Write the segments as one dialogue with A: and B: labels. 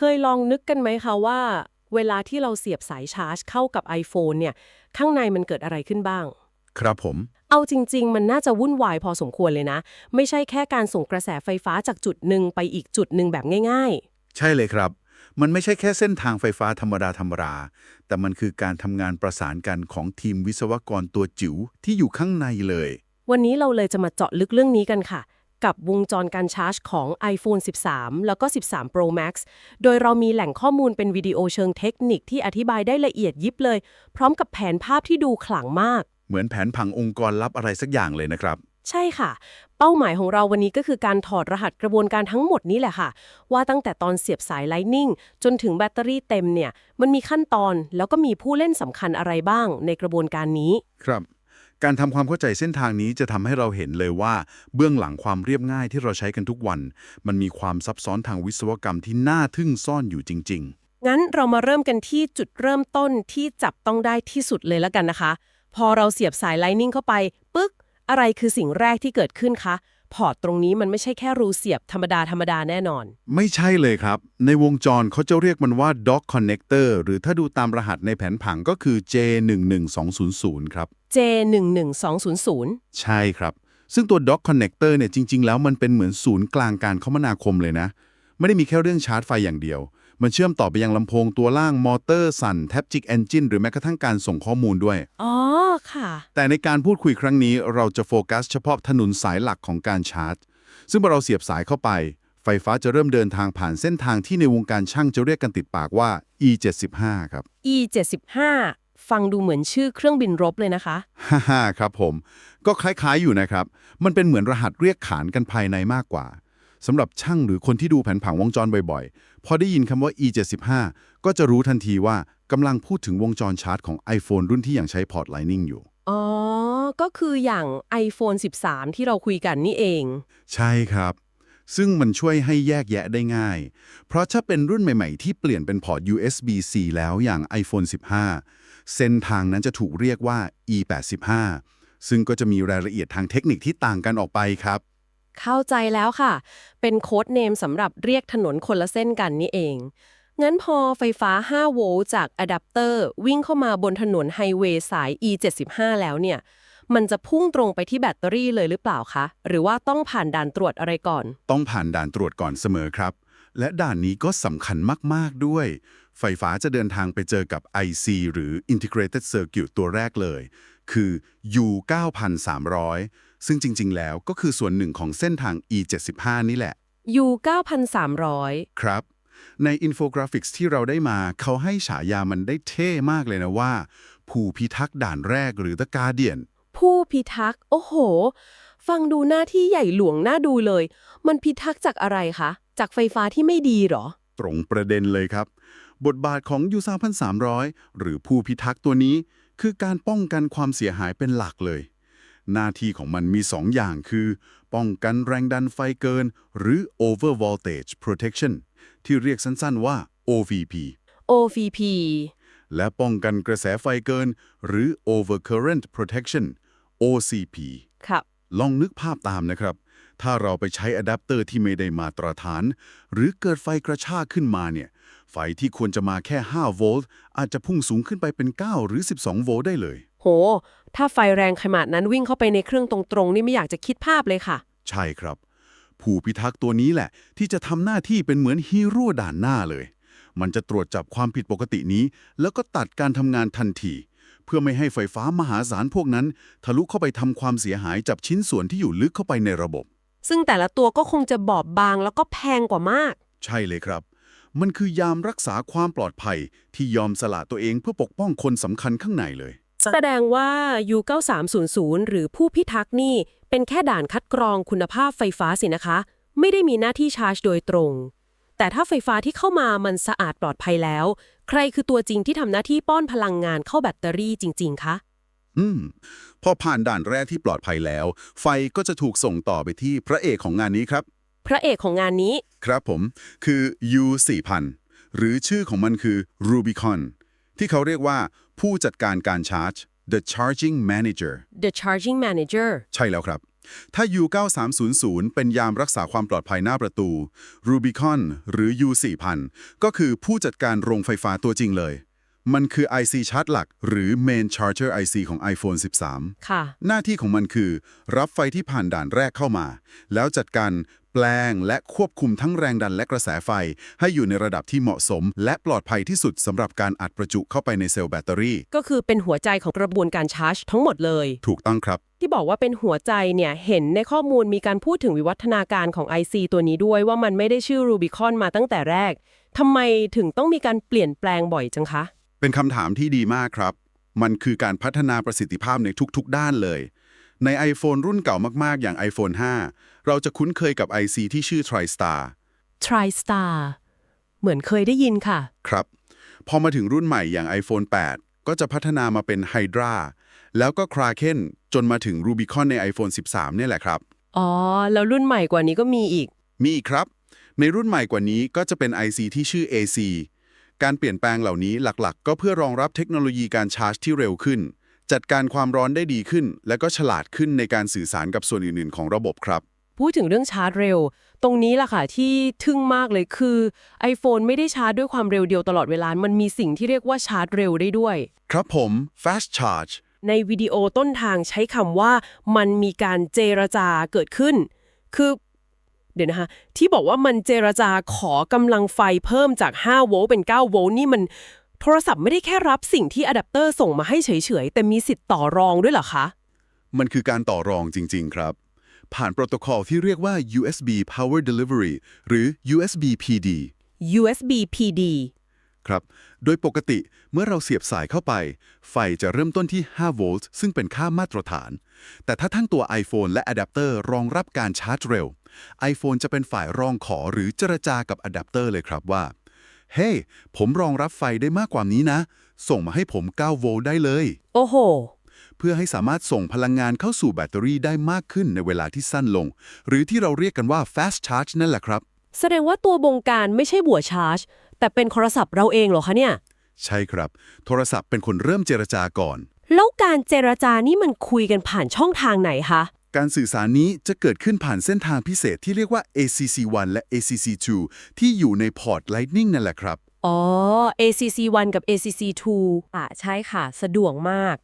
A: เคยลองนึกกันไหมคะว่า เวลาที่เราเสียบสายชาร์จเข้ากับ iPhone เนี่ย ข้างในมันเกิดอะไรขึ้นบ้าง
B: ครับผม
A: เอาจริง ๆ มันน่าจะวุ่นวายพอสมควรเลยนะ ไม่ใช่แค่การส่งกระแสไฟฟ้าจากจุดหนึ่งไปอีกจุดหนึ่งแบบง่าย
B: ใช่เลยครับ มันไม่ใช่แค่เส้นทางไฟฟ้าธรรมดาธรรมดาแต่มันคือการทำงานประสานกันของทีมวิศวกรตัวจิ๋วที่อยู่ข้างในเลย
A: ๆ วันนี้เราเลยจะมาเจาะลึกเรื่องนี้กันค่ะ กับวงจรการชาร์จของ iPhone 13 แล้วก็ 13 Pro Max โดยเรามีแหล่งข้อมูลเป็นวิดีโอเชิงเทคนิคที่อธิบายได้ละเอียดยิบเลย พร้อมกับแผนภาพที่ดูขลังมาก
B: เหมือนแผนผังองค์กรลับอะไรสักอย่างเลยนะครับ
A: ใช่ค่ะ เป้าหมายของเราวันนี้ก็คือการถอดรหัสกระบวนการทั้งหมดนี้แหละค่ะ ว่าตั้งแต่ตอนเสียบสาย Lightning จนถึงแบตเตอรี่เต็มเนี่ย มันมีขั้นตอนแล้วก็มีผู้เล่นสำคัญอะไรบ้างในกระบวนการนี้
B: ครับ การทำความเข้าใจเส้นทางนี้จะทำให้เราเห็นเลยว่า เบื้องหลังความเรียบง่ายที่เราใช้กันทุกวัน มันมีความซับซ้อนทางวิศวกรรมที่น่าทึ่งซ่อนอยู่จริง ๆ
A: งั้นเรามาเริ่มกันที่จุดเริ่มต้นที่จับต้องได้ที่สุดเลยแล้วกันนะคะ พอเราเสียบสายไลนิ่งเข้าไปปึ๊กอะไรคือสิ่งแรกที่เกิดขึ้นคะ พอร์ตตรงนี้มันไม่ใช่แค่รูเสียบธรรมดาธรรมดาแน่นอน
B: ๆไม่ใช่เลยครับ ในวงจรเขาจะเรียกมันว่า dock connector หรือถ้าดูตามรหัสในแผนผังก็คือ J11200 ครับ
A: J11200
B: ใช่ครับ ซึ่งตัว dock connector เนี่ยจริง ๆ แล้วมันเป็นเหมือนศูนย์กลางการคมนาคมเลยนะ ไม่ได้มีแค่เรื่องชาร์จไฟอย่างเดียว มันเชื่อมต่อไปยังลำโพงตัวล่างมอเตอร์สั่นแทบจิกเอนจินหรือแม้กระทั่งการส่งข้อมูลด้วย
A: อ๋อ ค่ะ
B: แต่ในการพูดคุยครั้งนี้เราจะโฟกัสเฉพาะถนนสายหลักของการชาร์จ ซึ่งเมื่อเราเสียบสายเข้าไป ไฟฟ้าจะเริ่มเดินทางผ่านเส้นทางที่ในวงการช่างจะเรียกกันติดปากว่า E75 ครับ
A: E75 ฟังดูเหมือนชื่อเครื่องบินรบเลยนะคะ
B: ฮ่าฮ่าครับผม ก็คล้ายๆอยู่นะครับ มันเป็นเหมือนรหัสเรียกขานกันภายในมากกว่าสำหรับช่างหรือคนที่ดูแผนผังวงจรบ่อยๆ พอได้ยินคำว่า E75 ก็จะรู้ทันทีว่ากำลังพูดถึงวงจรชาร์จของ iPhone รุ่นที่ยังใช้พอร์ต Lightning อยู่
A: อ๋อ ก็คืออย่าง iPhone 13 ที่เราคุยกันนี่เอง
B: ใช่ครับ ซึ่งมันช่วยให้แยกแยะได้ง่าย เพราะถ้าเป็นรุ่นใหม่ๆ ที่เปลี่ยนเป็นพอร์ต USB-C แล้วอย่าง iPhone 15 เส้นทางนั้นจะถูกเรียกว่า E85 ซึ่งก็จะมีรายละเอียดทางเทคนิคที่ต่างกันออกไปครับ
A: เข้าใจแล้วค่ะ เป็นโค้ดเนมสำหรับเรียกถนนคนละเส้นกันนี่เอง งั้นพอไฟฟ้า 5 โวลต์จากอะแดปเตอร์วิ่งเข้ามาบนถนนไฮเวย์สาย E75 แล้วเนี่ย มันจะพุ่งตรงไปที่แบตเตอรี่เลยหรือเปล่าคะ หรือว่าต้องผ่านด่านตรวจอะไรก่อน
B: ต้องผ่านด่านตรวจก่อนเสมอครับ และด่านนี้ก็สำคัญมาก ๆ ด้วย ไฟฟ้าจะเดินทางไปเจอกับ IC หรือ Integrated Circuit ตัวแรกเลย คือ U9300 ซึ่งจริง ๆ แล้วก็คือส่วนหนึ่งของเส้นทาง E75 นี่แหละ
A: U 9300
B: ครับ ในอินโฟกราฟิกส์ที่เราได้มาเขาให้ฉายามันได้เท่มากเลยนะว่า ผู้พิทักษ์ด่านแรกหรือ The Guardian
A: ผู้พิทักษ์ โอ้โห ฟังดูหน้าที่ใหญ่หลวงน่าดูเลย มันพิทักษ์จากอะไรคะ จากไฟฟ้าที่ไม่ดีเหรอ
B: ตรงประเด็นเลยครับ บทบาทของยูซาพันสามหรือผู้พิทักษ์ตัวนี้ คือการป้องกันความเสียหายเป็นหลักเลย หน้าที่ของมันมี 2 อย่างคือ ป้องกันแรงดันไฟเกิน หรือ over voltage protection ที่เรียกสั้นๆว่า OVP
A: OVP
B: และป้องกันกระแสไฟเกิน หรือ over current protection OCP
A: ครับ
B: ลองนึกภาพตามนะครับ ถ้าเราไปใช้อะแดปเตอร์ที่ไม่ได้มาตรฐาน หรือเกิดไฟกระชากขึ้นมาเนี่ย ไฟที่ควรจะมาแค่ 5 โวลต์ อาจจะพุ่งสูงขึ้นไปเป็น 9 หรือ 12 โวลต์ได้เลย
A: โห ถ้าไฟแรงขนาดนั้นวิ่งเข้าไปในเครื่องตรงๆนี่ไม่อยากจะคิดภาพเลยค่ะ
B: ใช่ครับ ผู้พิทักษ์ตัวนี้แหละ ที่จะทำหน้าที่เป็นเหมือนฮีโร่ด่านหน้าเลย มันจะตรวจจับความผิดปกตินี้ แล้วก็ตัดการทำงานทันที เพื่อไม่ให้ไฟฟ้ามหาศาลพวกนั้น ทะลุเข้าไปทำความเสียหายจับชิ้นส่วนที่อยู่ลึกเข้าไปในระบบ
A: ซึ่งแต่ละตัวก็คงจะบอบบางแล้วก็แพงกว่ามาก
B: ใช่เลยครับ มันคือยามรักษาความปลอดภัยที่ยอมสละตัวเองเพื่อปกป้องคนสำคัญข้างในเลย
A: แสดงว่า U9300 หรือผู้พิทักษ์นี่ เป็นแค่ด่านคัดกรองคุณภาพไฟฟ้าสินะคะ ไม่ได้มีหน้าที่ชาร์จโดยตรง แต่ถ้าไฟฟ้าที่เข้ามามันสะอาดปลอดภัยแล้ว ใครคือตัวจริงที่ทำหน้าที่ป้อนพลังงานเข้าแบตเตอรี่จริง ๆ คะ
B: อืม พอผ่านด่านแรกที่ปลอดภัยแล้ว ไฟก็จะถูกส่งต่อไปที่พระเอกของงานนี้ครับ
A: พระเอกของงานนี้
B: ครับผม คือ U4000 หรือชื่อของมันคือ Rubicon ที่เขาเรียกว่า ผู้จัดการการชาร์จ The Charging Manager
A: The Charging Manager
B: ใช่แล้วครับ ถ้า U9300 เป็นยามรักษาความปลอดภัยหน้าประตู Rubicon หรือ U4000 ก็คือผู้จัดการโรงไฟฟ้าตัวจริงเลย มันคือ IC ชาร์จหลัก หรือ Main Charger IC ของ iPhone 13
A: ค่ะ
B: หน้าที่ของมันคือ รับไฟที่ผ่านด่านแรกเข้ามา แล้วจัดการแปลงและควบคุมทั้งแรงดันและกระแสไฟ ให้อยู่ในระดับที่เหมาะสม และปลอดภัยที่สุดสำหรับการอัดประจุเข้าไปในเซลล์แบตเตอรี่
A: ก็คือเป็นหัวใจของกระบวนการชาร์จทั้งหมดเลย
B: ถูกต้องครับ
A: ที่บอกว่าเป็นหัวใจเนี่ย เห็นในข้อมูลมีการพูดถึงวิวัฒนาการของ IC ตัวนี้ด้วยว่ามันไม่ได้ชื่อ Rubicon มาตั้งแต่แรกทำไมถึงต้องมีการเปลี่ยนแปลงบ่อยจังคะ
B: เป็นคำถามที่ดีมากครับ มันคือการพัฒนาประสิทธิภาพในทุก ๆ ด้านเลย ใน iPhone รุ่นเก่ามากๆ อย่าง iPhone 5 เราจะคุ้นเคยกับ IC ที่ชื่อ TriStar
A: TriStar เหมือนเคยได้ยินค่ะ
B: ครับ พอมาถึงรุ่นใหม่อย่าง iPhone 8 ก็จะพัฒนามาเป็น Hydra แล้วก็ Kraken จนมาถึง Rubicon ใน iPhone 13 เนี่ยแหละครับ
A: อ๋อ แล้วรุ่นใหม่กว่านี้ก็มีอีก
B: มีอีกครับ ในรุ่นใหม่กว่านี้ก็จะเป็น IC ที่ชื่อ AC การเปลี่ยนแปลงเหล่านี้หลักๆ ก็เพื่อรองรับเทคโนโลยีการชาร์จที่เร็วขึ้น จัดการความร้อนได้ดีขึ้น และก็ฉลาดขึ้นในการสื่อสารกับส่วนอื่นๆ ของระบบครับ
A: พูดถึงเรื่องชาร์จเร็ว ตรงนี้ล่ะค่ะที่ทึ่งมากเลยคือ iPhone ไม่ได้ชาร์จด้วยความเร็วเดียวตลอดเวลา มันมีสิ่งที่เรียกว่าชาร์จเร็วได้ด้วย
B: ครับผม Fast Charge
A: ในวิดีโอต้นทางใช้คำว่ามันมีการเจรจาเกิดขึ้น คือ เดี๋ยวนะคะ ที่บอกว่ามันเจรจาขอกำลังไฟเพิ่มจาก 5 โวลต์เป็น 9 โวลต์นี่มันโทรศัพท์ไม่ได้แค่รับสิ่งที่อะแดปเตอร์ส่งมาให้เฉยๆ แต่มีสิทธิ์ต่อรองด้วยเหรอคะ
B: มันคือการต่อรองจริง ๆ ครับ ผ่านโปรโตคอลที่เรียกว่า USB Power Delivery หรือ USB PD
A: USB PD
B: ครับ โดยปกติเมื่อเราเสียบสายเข้าไป ไฟจะเริ่มต้นที่ 5 โวลต์ซึ่งเป็นค่ามาตรฐาน แต่ถ้าทั้งตัว iPhone และอะแดปเตอร์รองรับการชาร์จเร็ว iPhone จะเป็นฝ่ายรองขอหรือเจรจากับอะแดปเตอร์เลยครับว่า เฮ้ผมรองรับไฟได้มากกว่านี้นะ ส่งมาให้ผม 9 โวลต์ได้เลย
A: โอ้โห
B: เพื่อให้สามารถส่งพลังงานเข้าสู่แบตเตอรี่ได้มากขึ้นในเวลาที่สั้นลง หรือที่เราเรียกกันว่า fast charge นั่นแหละครับ
A: แสดงว่าตัวบงการไม่ใช่บัวชาร์จ แต่เป็นโทรศัพท์เราเองเหรอคะเนี่ย
B: ใช่ครับ โทรศัพท์เป็นคนเริ่มเจรจาก่อน
A: แล้วการเจรจานี่มันคุยกันผ่านช่องทางไหนคะ
B: การสื่อสารนี้จะเกิดขึ้นผ่านเส้นทางพิเศษที่เรียกว่า ACC1 และ ACC2 ที่อยู่ในพอร์ต Lightning นั่นแหละครับ
A: อ๋อ ACC1 กับ ACC2 อะใช่ค่ะ สะดวกมาก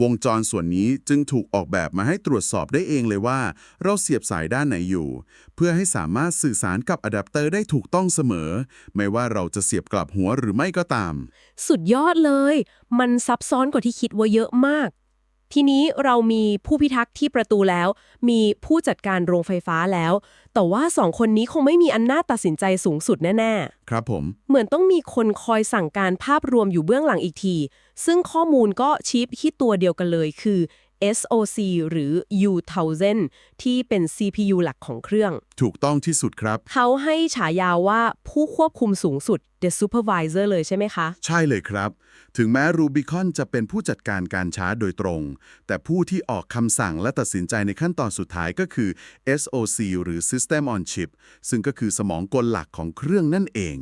B: วงจรส่วนนี้จึงถูกออกแบบมาให้ตรวจสอบได้เองเลยว่า เราเสียบสายด้านไหนอยู่ เพื่อให้สามารถสื่อสารกับอะแดปเตอร์ได้ถูกต้องเสมอ ไม่ว่าเราจะเสียบกลับหัวหรือไม่ก็ตาม
A: สุดยอดเลย มันซับซ้อนกว่าที่คิดว่าเยอะมาก ทีนี้เรามีผู้พิทักษ์ที่ประตูแล้ว มีผู้จัดการโรงไฟฟ้าแล้ว แต่ว่าสองคนนี้คงไม่มีอำนาจตัดสินใจสูงสุดแน่
B: ครับผม
A: ๆเหมือนต้องมีคนคอยสั่งการภาพรวมอยู่เบื้องหลังอีกที ซึ่งข้อมูลก็ชี้ไปที่ตัวเดียวกันเลยคือ SOC หรือ U1000 ที่เป็น CPU หลักของเครื่อง
B: ถูกต้องที่สุดครับ
A: เขาให้ฉายาว่าผู้ควบคุมสูงสุด The Supervisor เลยใช่ไหมคะ
B: ใช่เลยครับ ถึงแม้ Rubicon จะเป็นผู้จัดการการชาร์จโดยตรง แต่ผู้ที่ออกคำสั่งและตัดสินใจในขั้นตอนสุดท้ายก็คือ SOC หรือ System on Chip ซึ่งก็คือสมองกลหลักของเครื่องนั่นเอง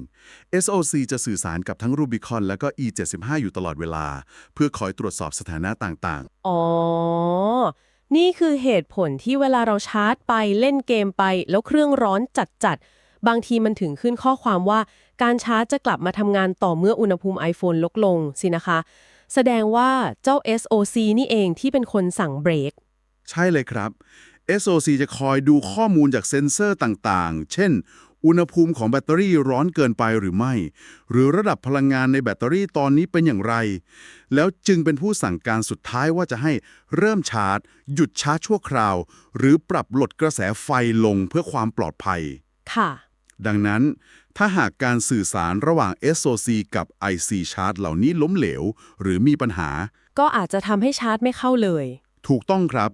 B: SOC จะสื่อสารกับทั้ง Rubicon และก็ E75 อยู่ตลอดเวลา เพื่อคอยตรวจสอบสถานะต่าง
A: อ๋อ นี่คือเหตุผลที่เวลาเราชาร์จไปเล่นเกมไป แล้วเครื่องร้อนจัดๆ บางทีมันถึงขึ้นข้อความว่า การชาร์จจะกลับมาทำงานต่อเมื่ออุณหภูมิ iPhone ลดลงสินะคะ แสดงว่าเจ้า SOC นี่เองที่เป็นคนสั่งเบรก
B: ๆใช่เลยครับ SOC จะคอยดูข้อมูลจากเซ็นเซอร์ต่างๆ เช่น อุณหภูมิของแบตเตอรี่ร้อนเกินไปหรือไม่ หรือระดับพลังงานในแบตเตอรี่ตอนนี้เป็นอย่างไร แล้วจึงเป็นผู้สั่งการสุดท้ายว่าจะให้เริ่มชาร์จ หยุดชาร์จชั่วคราว หรือปรับลดกระแสไฟลงเพื่อความปลอดภัย
A: ค่ะ
B: ดังนั้น ถ้าหากการสื่อสารระหว่าง SOC กับ IC Chart เหล่านี้ล้มเหลว หรือมีปัญหา
A: ก็อาจจะทำให้ชาร์จไม่เข้าเลย
B: ถูกต้องครับ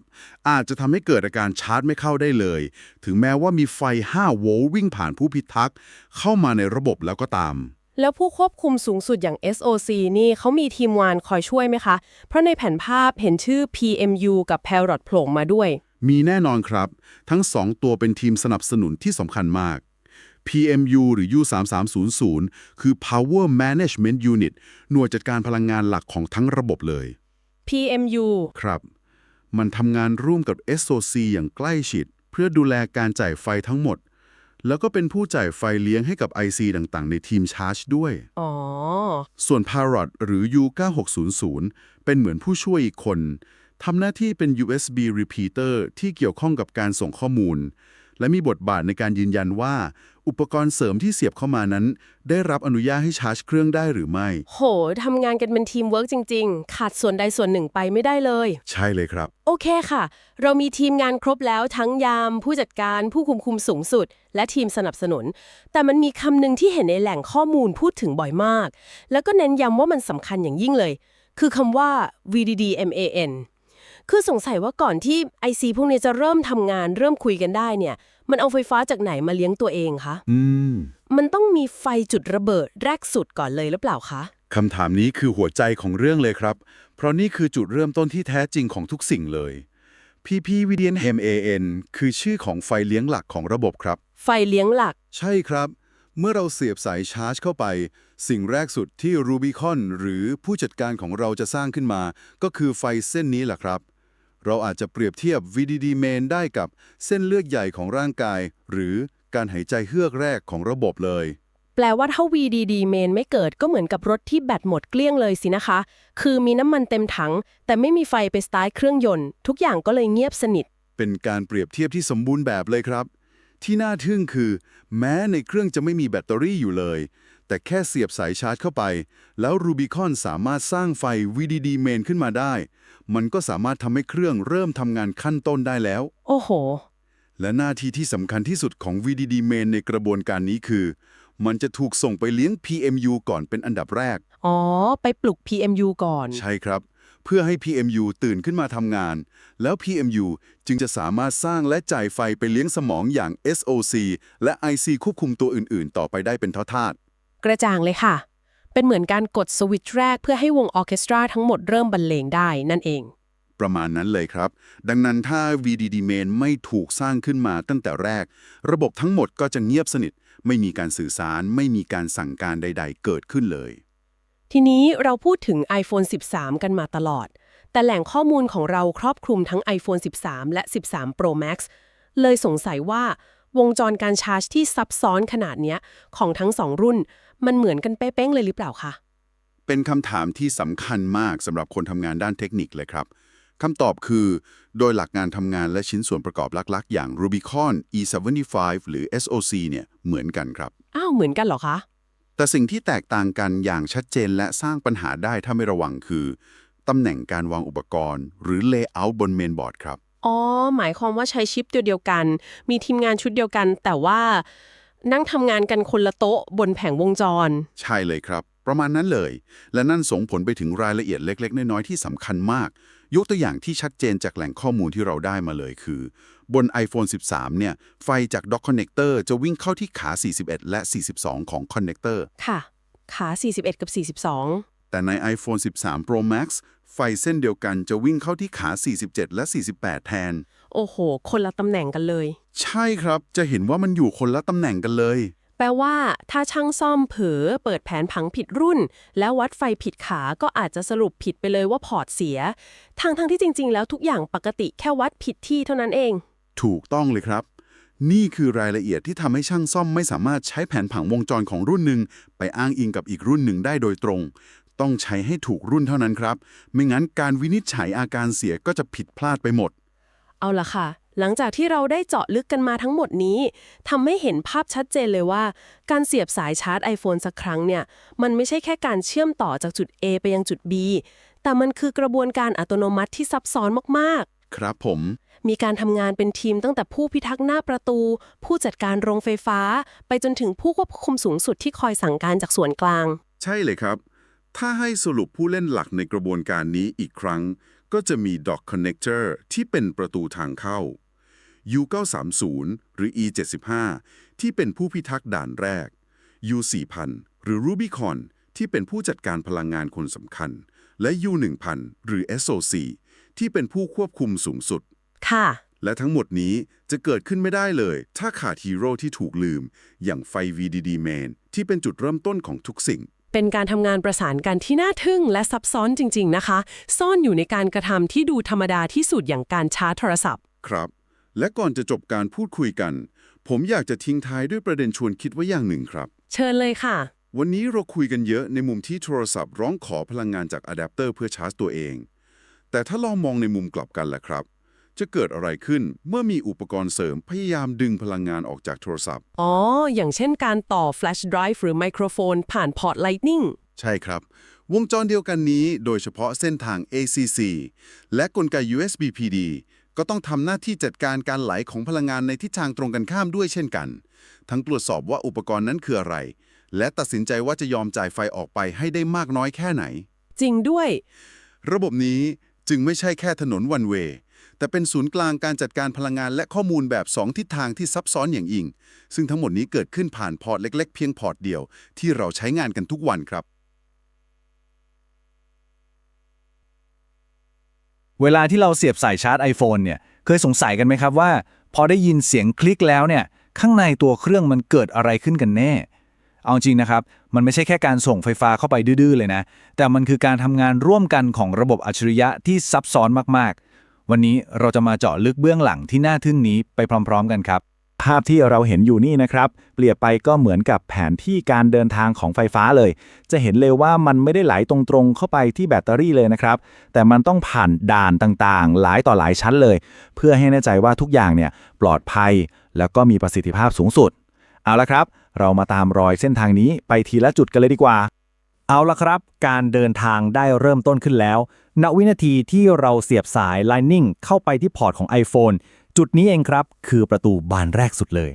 B: อาจจะทำให้เกิดอาการชาร์จไม่เข้าได้เลย ถึงแม้ว่ามีไฟ 5 โวลต์วิ่งผ่านผู้พิทักษ์เข้ามาในระบบแล้วก็ตาม
A: แล้วผู้ควบคุมสูงสุดอย่าง SOC นี่เขามีทีมงานคอยช่วยไหมคะ เพราะในแผนภาพเห็นชื่อ PMU กับ Parrot โผล่มาด้วย
B: มีแน่นอนครับ ทั้ง2ตัวเป็นทีมสนับสนุนที่สำคัญมาก PMU หรือ U3300 คือ Power Management Unit หน่วยจัดการพลังงานหลักของทั้งระบบเลย
A: PMU
B: ครับ มันทำงานร่วมกับ SOC อย่างใกล้ชิด เพื่อดูแลการจ่ายไฟทั้งหมด แล้วก็เป็นผู้จ่ายไฟเลี้ยงให้กับ IC ต่างๆ ในทีมชาร์จด้วย
A: อ๋อ
B: ส่วน Parrot หรือ U9600 เป็นเหมือนผู้ช่วยอีกคนทำหน้าที่เป็น USB repeater ที่เกี่ยวข้องกับการส่งข้อมูล และมีบทบาทในการยืนยันว่า อุปกรณ์เสริมที่เสียบเข้ามานั้น ได้รับอนุญาตให้ชาร์จเครื่องได้หรือไม่
A: โห ทำงานกันเป็นทีมเวิร์กจริง ๆ ขาดส่วนใดส่วนหนึ่งไปไม่ได้เลย
B: ใช่เลยครับ
A: โอเคค่ะ เรามีทีมงานครบแล้วทั้งยาม ผู้จัดการ ผู้คุมคุมสูงสุด และทีมสนับสนุน แต่มันมีคำหนึ่งที่เห็นในแหล่งข้อมูลพูดถึงบ่อยมาก แล้วก็เน้นย้ำว่ามันสำคัญอย่างยิ่งเลย คือคำว่า VDDMAN คือสงสัยว่าก่อนที่ IC พวกนี้จะเริ่มทำงานเริ่มคุยกันได้เนี่ย มันเอาไฟฟ้าจากไหนมาเลี้ยงตัวเองคะ
B: อืม
A: มันต้องมีไฟจุดระเบิดแรกสุดก่อนเลยหรือเปล่าคะ
B: คำถามนี้คือหัวใจของเรื่องเลยครับ เพราะนี่คือจุดเริ่มต้นที่แท้จริงของทุกสิ่งเลย PPVDN MAN คือชื่อของไฟเลี้ยงหลักของระบบครับ
A: ไฟเลี้ยงหลัก
B: ใช่ครับ เมื่อเราเสียบสายชาร์จเข้าไป สิ่งแรกสุดที่ Rubicon หรือผู้จัดการของเราจะสร้างขึ้นมา ก็คือไฟเส้นนี้แหละครับ เราอาจจะเปรียบเทียบ VDD main ได้กับเส้นเลือดใหญ่ของร่างกาย หรือการหายใจเฮือกแรกของระบบเลย
A: แปลว่าถ้า VDD main ไม่เกิดก็เหมือนกับรถที่แบตหมดเกลี้ยงเลยสินะคะ คือมีน้ำมันเต็มถัง แต่ไม่มีไฟไปสตาร์ทเครื่องยนต์ ทุกอย่างก็เลยเงียบสนิท
B: เป็นการเปรียบเทียบที่สมบูรณ์แบบเลยครับ ที่น่าทึ่งคือ แม้ในเครื่องจะไม่มีแบตเตอรี่อยู่เลย แต่แค่เสียบสายชาร์จเข้าไป แล้ว Rubicon สามารถสร้างไฟ VDD main ขึ้นมาได้ มันก็สามารถทำให้เครื่องเริ่มทำงานขั้นต้นได้แล้ว
A: โอ้โห
B: และหน้าที่ที่สำคัญที่สุดของ VDD main ในกระบวนการนี้คือ มันจะถูกส่งไปเลี้ยง PMU ก่อนเป็นอันดับแรก
A: อ๋อ ไปปลุก PMU ก่อน
B: ใช่ครับ เพื่อให้ PMU ตื่นขึ้นมาทำงาน แล้ว PMU จึงจะสามารถสร้างและจ่ายไฟไปเลี้ยงสมองอย่าง SOC และ IC ควบคุมตัวอื่น ๆ ต่อไปได้เป็นทอด
A: กระจ่างเลยค่ะ เป็นเหมือนการกดสวิตช์แรกเพื่อให้วงออร์เคสตราทั้งหมดเริ่มบรรเลงได้นั่นเอง
B: ๆประมาณนั้นเลยครับ ดังนั้นถ้า VDD main ไม่ถูกสร้างขึ้นมาตั้งแต่แรก ระบบทั้งหมดก็จะเงียบสนิท ไม่มีการสื่อสาร ไม่มีการสั่งการใด ๆ เกิดขึ้นเลย
A: ทีนี้เราพูดถึง iPhone 13 กันมาตลอด แต่แหล่งข้อมูลของเราครอบคลุมทั้ง iPhone 13 และ 13 Pro Max เลยสงสัยว่าวงจรการชาร์จที่ซับซ้อนขนาดเนี้ยของทั้งสองรุ่น มันเหมือนกันเป๊ะๆเลยหรือเปล่าคะ
B: เป็นคำถามที่สำคัญมากสำหรับคนทำงานด้านเทคนิคเลยครับคำตอบคือ โดยหลักงานทำงานและชิ้นส่วนประกอบลักๆ อย่าง Rubicon E75 หรือ SOC เนี่ยเหมือนกันครับ
A: อ้าว เหมือนกันเหรอคะ
B: แต่สิ่งที่แตกต่างกันอย่างชัดเจนและสร้างปัญหาได้ถ้าไม่ระวังคือตำแหน่งการวางอุปกรณ์ หรือ Layout บนเมนบอร์ดครับ
A: อ๋อ หมายความว่าใช้ชิปตัวเดียวกัน มีทีมงานชุดเดียวกัน แต่ว่า นั่งทำงานกันคนละโต๊ะบนแผงวงจร
B: ใช่เลยครับ ประมาณนั้นเลย และนั่นส่งผลไปถึงรายละเอียดเล็ก ๆ น้อยๆที่สำคัญมาก ยกตัวอย่างที่ชัดเจนจากแหล่งข้อมูลที่เราได้มาเลยคือ บน iPhone 13 เนี่ย ไฟจาก Dock Connector จะวิ่งเข้าที่ขา 41 และ 42 ของ Connector
A: ค่ะ ขา 41 กับ 42
B: แต่ใน iPhone 13 Pro Max ไฟเส้นเดียวกันจะวิ่งเข้าที่ขา 47 และ 48 แทน
A: โอ้โห คนละตำแหน่งกันเลย
B: ใช่ครับจะเห็นว่ามันอยู่คนละตำแหน่งกันเลย
A: แปลว่า ถ้าช่างซ่อมเผลอเปิดแผนผังผิดรุ่น แล้ววัดไฟผิดขาก็อาจจะสรุปผิดไปเลยว่าพอร์ตเสียทางทั้งที่จริง ๆ แล้วทุกอย่างปกติแค่วัดผิดที่เท่านั้นเอง
B: ถูกต้องเลยครับ นี่คือรายละเอียดที่ทำให้ช่างซ่อมไม่สามารถใช้แผนผังวงจรของรุ่นหนึ่งไปอ้างอิงกับอีกรุ่นหนึ่งได้โดยตรง ต้องใช้ให้ถูกรุ่นเท่านั้นครับ ไม่งั้นการวินิจฉัยอาการเสียก็จะผิดพลาดไปหมด
A: เอาล่ะค่ะ หลังจากที่เราได้เจาะลึกกันมาทั้งหมดนี้ทำให้เห็นภาพชัดเจนเลยว่า การเสียบสายชาร์จ iPhone สักครั้งเนี่ย มันไม่ใช่แค่การเชื่อมต่อจากจุด A ไปยังจุด B แต่มันคือกระบวนการอัตโนมัติที่ซับซ้อนมาก ๆ
B: ครับผม
A: มีการทำงานเป็นทีมตั้งแต่ผู้พิทักษ์หน้าประตู ผู้จัดการโรงไฟฟ้า ไปจนถึงผู้ควบคุมสูงสุดที่คอยสั่งการจากส่วนกลาง ใช่
B: ใช่เลยครับ ถ้าให้สรุปผู้เล่นหลักในกระบวนการนี้อีกครั้ง ก็จะมี Dock Connector ที่เป็นประตูทางเข้า U930 หรือ E75 ที่เป็นผู้พิทักษ์ด่านแรก U4000 หรือ Rubicon ที่เป็นผู้จัดการพลังงานคนสำคัญ และ U1000 หรือ SOC ที่เป็นผู้ควบคุมสูงสุด
A: ค่ะ
B: และทั้งหมดนี้จะเกิดขึ้นไม่ได้เลย ถ้าขาดฮีโร่ที่ถูกลืม อย่างไฟ VDD Main ที่เป็นจุดเริ่มต้นของทุกสิ่ง
A: เป็นการทำงานประสานกันที่น่าทึ่งและซับซ้อนจริง ๆ นะคะ ซ่อนอยู่ในการกระทำที่ดูธรรมดาที่สุดอย่างการชาร์จโทรศัพท์
B: ครับ และก่อนจะจบการพูดคุยกัน ผมอยากจะทิ้งท้ายด้วยประเด็นชวนคิดไว้อย่างหนึ่งครับ
A: เชิญเลยค่ะ
B: วันนี้เราคุยกันเยอะในมุมที่โทรศัพท์ร้องขอพลังงานจากอะแดปเตอร์เพื่อชาร์จตัวเอง แต่ถ้าลองมองในมุมกลับกันล่ะครับ จะเกิดอะไรขึ้นเมื่อมีอุปกรณ์เสริมพยายามดึงพลังงานออกจากโทรศัพท์
A: อ๋อ อย่างเช่นการต่อ flash drive หรือไมโครโฟน ผ่านพอร์ต Lightning
B: ใช่ครับ วงจรเดียวกันนี้โดยเฉพาะเส้นทาง ACC และกลไก USB PD ก็ต้องทำหน้าที่จัดการการไหลของพลังงานในทิศทางตรงกันข้ามด้วยเช่นกัน ทั้งตรวจสอบว่าอุปกรณ์นั้นคืออะไร และตัดสินใจว่าจะยอมจ่ายไฟออกไปให้ได้มากน้อยแค่ไหน
A: จริงด้วย
B: ระบบนี้จึงไม่ใช่แค่ถนนวันเวย์ แต่เป็นศูนย์กลางการจัดการพลังงานและข้อมูลแบบ 2 ทิศทางที่ซับซ้อนอย่างยิ่ง ซึ่งทั้งหมดนี้เกิดขึ้นผ่านพอร์ตเล็ก ๆ เพียงพอร์ตเดียว ที่เราใช้งานกันทุกวันครับ
C: เวลาที่เราเสียบสายชาร์จ iPhone เนี่ย เคยสงสัยกันไหมครับว่า พอได้ยินเสียงคลิกแล้วเนี่ย ข้างในตัวเครื่องมันเกิดอะไรขึ้นกันแน่ เอาจริงนะครับ มันไม่ใช่แค่การส่งไฟฟ้าเข้าไปดื้อๆเลยนะ แต่มันคือการทำงานร่วมกันของระบบอัจฉริยะที่ซับซ้อนมาก วันนี้เราจะมาเจาะลึกเบื้องหลังที่น่าทึ่งนี้ไปพร้อม ๆ กันครับ
D: ภาพที่เราเห็นอยู่นี่นะครับ เปรียบไปก็เหมือนกับแผนที่การเดินทางของไฟฟ้าเลย จะเห็นเลยว่ามันไม่ได้ไหลตรงๆ เข้าไปที่แบตเตอรี่เลยนะครับ แต่มันต้องผ่านด่านต่างๆ หลายต่อหลายชั้นเลย เพื่อให้แน่ใจว่าทุกอย่างเนี่ยปลอดภัย แล้วก็มีประสิทธิภาพสูงสุด เอาละครับ เรามาตามรอยเส้นทางนี้ไปทีละจุดกันเลยดีกว่า
E: เอาละครับ การเดินทางได้เริ่มต้นขึ้นแล้ว ณวินาทีที่เราเสียบสาย Lightning เข้าไปที่พอร์ตของ iPhone จุดนี้เองครับ คือประตูบานแรกสุดเลย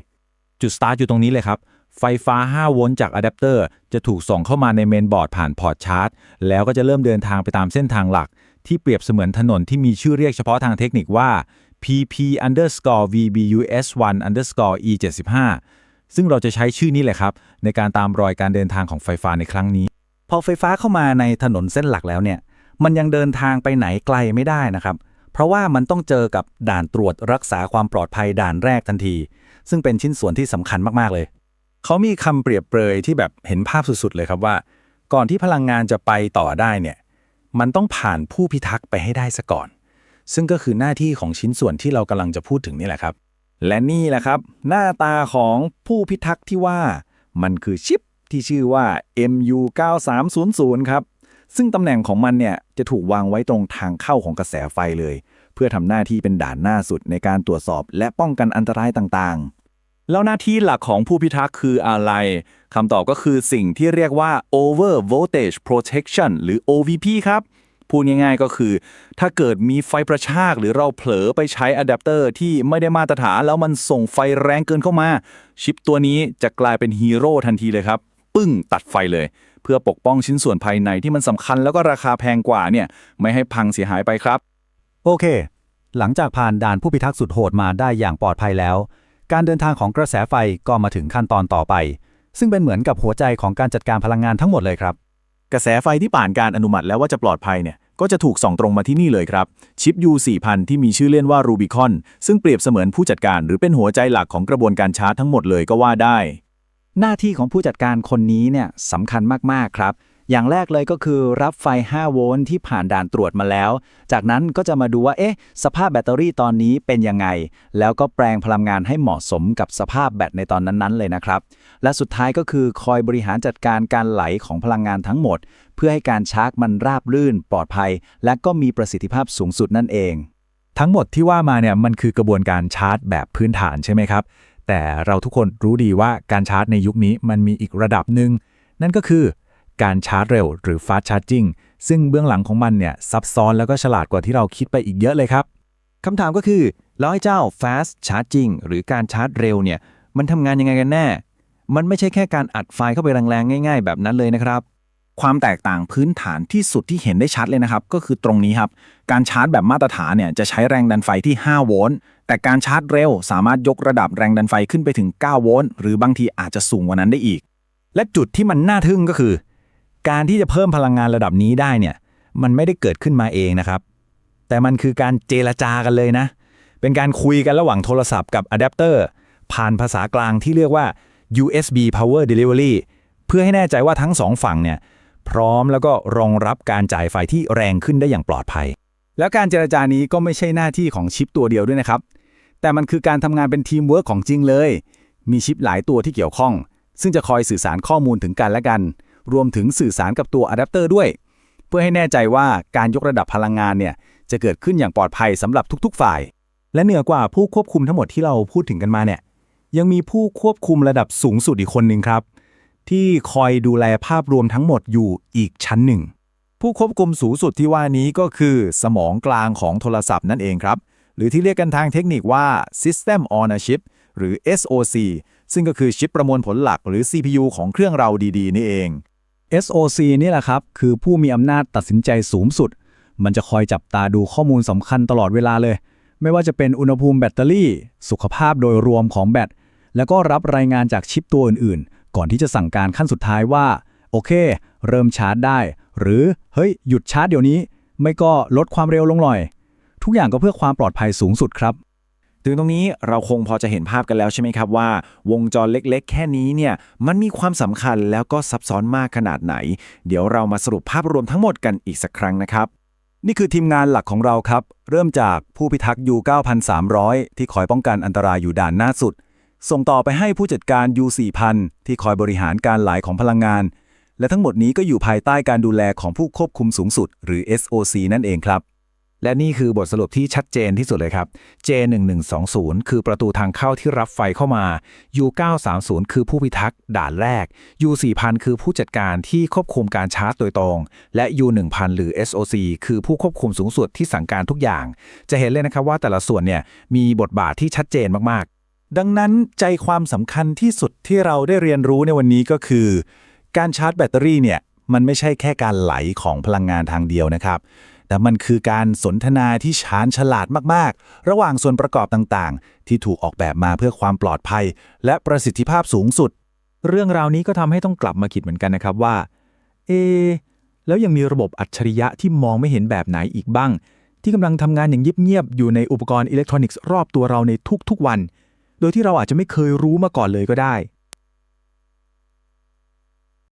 E: จุดสตาร์ทอยู่ตรงนี้เลยครับ ไฟฟ้า 5 โวลต์จากอะแดปเตอร์จะถูกส่งเข้ามาในเมนบอร์ดผ่านพอร์ตชาร์จ แล้วก็จะเริ่มเดินทางไปตามเส้นทางหลัก ที่เปรียบเสมือนถนนที่มีชื่อเรียกเฉพาะทางเทคนิคว่า pp underscore vbus 1 underscore e 75 ซึ่งเราจะใช้ชื่อนี้แหละครับ ในการตามรอยการเดินทางของไฟฟ้าในครั้งนี้ พอไฟฟ้าเข้ามาในถนนเส้นหลักแล้วเนี่ย มันยังเดินทางไปไหนไกลไม่ได้นะครับ เพราะว่ามันต้องเจอกับด่านตรวจรักษาความปลอดภัยด่านแรกทันที ซึ่งเป็นชิ้นส่วนที่สำคัญมากๆเลย เขามีคำเปรียบเปรยที่แบบเห็นภาพสุดๆเลยครับว่า ก่อนที่พลังงานจะไปต่อได้เนี่ยมันต้องผ่านผู้พิทักษ์ไปให้ได้ซะก่อน ซึ่งก็คือหน้าที่ของชิ้นส่วนที่เรากำลังจะพูดถึงนี่แหละครับ และนี่แหละครับ หน้าตาของผู้พิทักษ์ที่ว่า มันคือชิปที่ชื่อว่า MU9300 ครับ ซึ่งตำแหน่งของมันเนี่ยจะถูกวางไว้ตรงทางเข้าของกระแสไฟเลย เพื่อทำหน้าที่เป็นด่านหน้าสุดในการตรวจสอบและป้องกันอันตรายต่างๆ แล้วหน้าที่หลักของผู้พิทักษ์คืออะไรคำตอบก็คือสิ่งที่เรียกว่า over voltage protection หรือ OVP ครับพูดง่ายๆก็คือ ถ้าเกิดมีไฟประชากหรือเราเผลอไปใช้อะแดปเตอร์ที่ไม่ได้มาตรฐาน แล้วมันส่งไฟแรงเกินเข้ามา ชิปตัวนี้จะกลายเป็นฮีโร่ทันทีเลยครับ ปึ้งตัดไฟเลย พื่อปกป้องชิ้นส่วนภายในที่มันสำคัญแล้วก็ราคาแพงกว่าเนี่ยไม่ให้พังเสียหายไปครับ
D: โอเค หลังจากผ่านด่านผู้พิทักษ์สุดโหดมาได้อย่างปลอดภัยแล้ว การเดินทางของกระแสไฟก็มาถึงขั้นตอนต่อไป ซึ่งเป็นเหมือนกับหัวใจของการจัดการพลังงานทั้งหมดเลยครับ
E: กระแสไฟที่ผ่านการอนุมัติแล้วว่าจะปลอดภัยเนี่ยก็จะถูกส่องตรงมาที่นี่เลยครับ ชิป U4000 ที่มีชื่อเล่นว่า Rubicon ซึ่งเปรียบเสมือนผู้จัดการ หรือเป็นหัวใจหลักของกระบวนการชาร์จทั้งหมดเลยก็ว่าได้
D: หน้าที่ของผู้จัดการคนนี้เนี่ยสำคัญมาก ๆ ครับ อย่างแรกเลยก็คือรับไฟ 5 โวลต์ที่ผ่านด่านตรวจมาแล้ว จากนั้นก็จะมาดูว่า เอ๊ะ สภาพแบตเตอรี่ตอนนี้เป็นยังไง แล้วก็แปลงพลังงานให้เหมาะสมกับสภาพแบตในตอนนั้น ๆ เลยนะครับ และสุดท้ายก็คือคอยบริหารจัดการการไหลของพลังงานทั้งหมด เพื่อให้การชาร์จมันราบรื่น ปลอดภัย และก็มีประสิทธิภาพสูงสุดนั่นเอง
E: ทั้งหมดที่ว่ามาเนี่ยมันคือกระบวนการชาร์จแบบพื้นฐานใช่ไหมครับ แต่เราทุกคนรู้ดีว่าการชาร์จในยุคนี้มันมีอีกระดับหนึ่ง นั่นก็คือการชาร์จเร็วหรือ fast charging ซึ่งเบื้องหลังของมันเนี่ยซับซ้อนแล้วก็ฉลาดกว่าที่เราคิดไปอีกเยอะเลยครับ
C: คำถามก็คือแล้วไอ้เจ้า fast charging หรือการชาร์จเร็วเนี่ยมันทำงานยังไงกันแน่ มันไม่ใช่แค่การอัดไฟเข้าไปแรงๆ ง่าย ๆ แบบนั้นเลยนะครับ ความแตกต่างพื้นฐานที่สุดที่เห็นได้ชัดเลยนะครับ ก็คือตรงนี้ครับ การชาร์จแบบมาตรฐานเนี่ยจะใช้แรงดันไฟที่ 5 โวลต์ แต่การชาร์จเร็วสามารถยกระดับแรงดันไฟขึ้นไปถึง 9 โวลต์หรือบางทีอาจจะสูงกว่านั้นได้อีก และจุดที่มันน่าทึ่งก็คือ การที่จะเพิ่มพลังงานระดับนี้ได้เนี่ยมันไม่ได้เกิดขึ้นมาเองนะครับ แต่มันคือการเจรจากันเลยนะ เป็นการคุยกันระหว่างโทรศัพท์กับอะแดปเตอร์ผ่านภาษากลางที่เรียกว่า USB Power Delivery
E: เพื่อให้แน่ใจว่าทั้งสองฝั่งเนี่ยพร้อมแล้วก็รองรับการจ่ายไฟที่แรงขึ้นได้อย่างปลอดภัย
D: แล้วการเจรจานี้ก็ไม่ใช่หน้าที่ของชิปตัวเดียวด้วยนะครับ แต่มันคือการทำงานเป็นทีมเวิร์กของจริงเลย มีชิปหลายตัวที่เกี่ยวข้อง ซึ่งจะคอยสื่อสารข้อมูลถึงกันและกัน รวมถึงสื่อสารกับตัวอะแดปเตอร์ด้วย เพื่อให้แน่ใจว่าการยกระดับพลังงานเนี่ยจะเกิดขึ้นอย่างปลอดภัยสำหรับทุก ๆ ฝ่าย
E: และเหนือกว่าผู้ควบคุมทั้งหมดที่เราพูดถึงกันมาเนี่ยยังมีผู้ควบคุมระดับสูงสุดอีกคนหนึ่งครับ ที่คอยดูแลภาพรวมทั้งหมดอยู่อีกชั้นหนึ่ง ผู้ควบคุมสูงสุดที่ว่านี้ก็คือ สมองกลางของโทรศัพท์นั่นเองครับ หรือที่เรียกกันทางเทคนิคว่า System on a Chip หรือ SoC ซึ่งก็คือชิปประมวลผลหลักหรือ CPU ของเครื่องเราดีๆ นี่เอง
D: SOC นี่แหละครับ คือผู้มีอำนาจตัดสินใจสูงสุด มันจะคอยจับตาดูข้อมูลสำคัญตลอดเวลาเลย ไม่ว่าจะเป็นอุณหภูมิแบตเตอรี่ สุขภาพโดยรวมของแบต แล้วก็รับรายงานจากชิปตัวอื่นๆ ก่อนที่จะสั่งการขั้นสุดท้ายว่า โอเค เริ่มชาร์จได้ หรือเฮ้ยหยุดชาร์จเดี๋ยวนี้ ไม่ก็ลดความเร็วลงหน่อย ทุกอย่างก็เพื่อความปลอดภัยสูงสุดครับ
C: ถึงตรงนี้เราคงพอจะเห็นภาพกันแล้วใช่ไหมครับว่า วงจรเล็กๆ แค่นี้เนี่ยมันมีความสำคัญแล้วก็ซับซ้อนมากขนาดไหน เดี๋ยวเรามาสรุปภาพรวมทั้งหมดกันอีกสักครั้งนะครับ
D: นี่คือทีมงานหลักของเราครับ เริ่มจากผู้พิทักษ์ U9300 ที่คอยป้องกันอันตรายอยู่ด่านหน้าสุด ส่งต่อไปให้ผู้จัดการ U4000 ที่คอยบริหารการไหลของพลังงาน และทั้งหมดนี้ก็อยู่ภายใต้การดูแลของผู้ควบคุมสูงสุด หรือ SOC นั่นเองครับ
E: และนี่คือบทสรุปที่ชัดเจนที่สุดเลยครับ J1120 คือประตูทางเข้าที่รับไฟเข้ามา U930 คือผู้พิทักษ์ด่านแรก U4000 คือผู้จัดการที่ควบคุมการชาร์จโดยตรง และ U1000 หรือ SOC คือผู้ควบคุมสูงสุดที่สั่งการทุกอย่าง จะเห็นเลยนะครับว่าแต่ละส่วนเนี่ยมีบทบาทที่ชัดเจนมากๆ ดังนั้นใจความสำคัญที่สุดที่เราได้เรียนรู้ในวันนี้ก็คือ การชาร์จแบตเตอรี่เนี่ยมันไม่ใช่แค่การไหลของพลังงานทางเดียวนะครับ แต่มันคือการสนทนาที่ชาญฉลาดมากๆ ระหว่างส่วนประกอบต่างๆ ที่ถูกออกแบบมาเพื่อความปลอดภัย และประสิทธิภาพสูงสุด
F: เรื่องราวนี้ก็ทำให้ต้องกลับมาคิดเหมือนกันนะครับว่า เอ แล้วยังมีระบบอัจฉริยะที่มองไม่เห็นแบบไหนอีกบ้าง ที่กำลังทำงานอย่างเงียบๆอยู่ในอุปกรณ์อิเล็กทรอนิกส์รอบตัวเราในทุกๆวัน โดยที่เราอาจจะไม่เคยรู้มาก่อนเลยก็ได้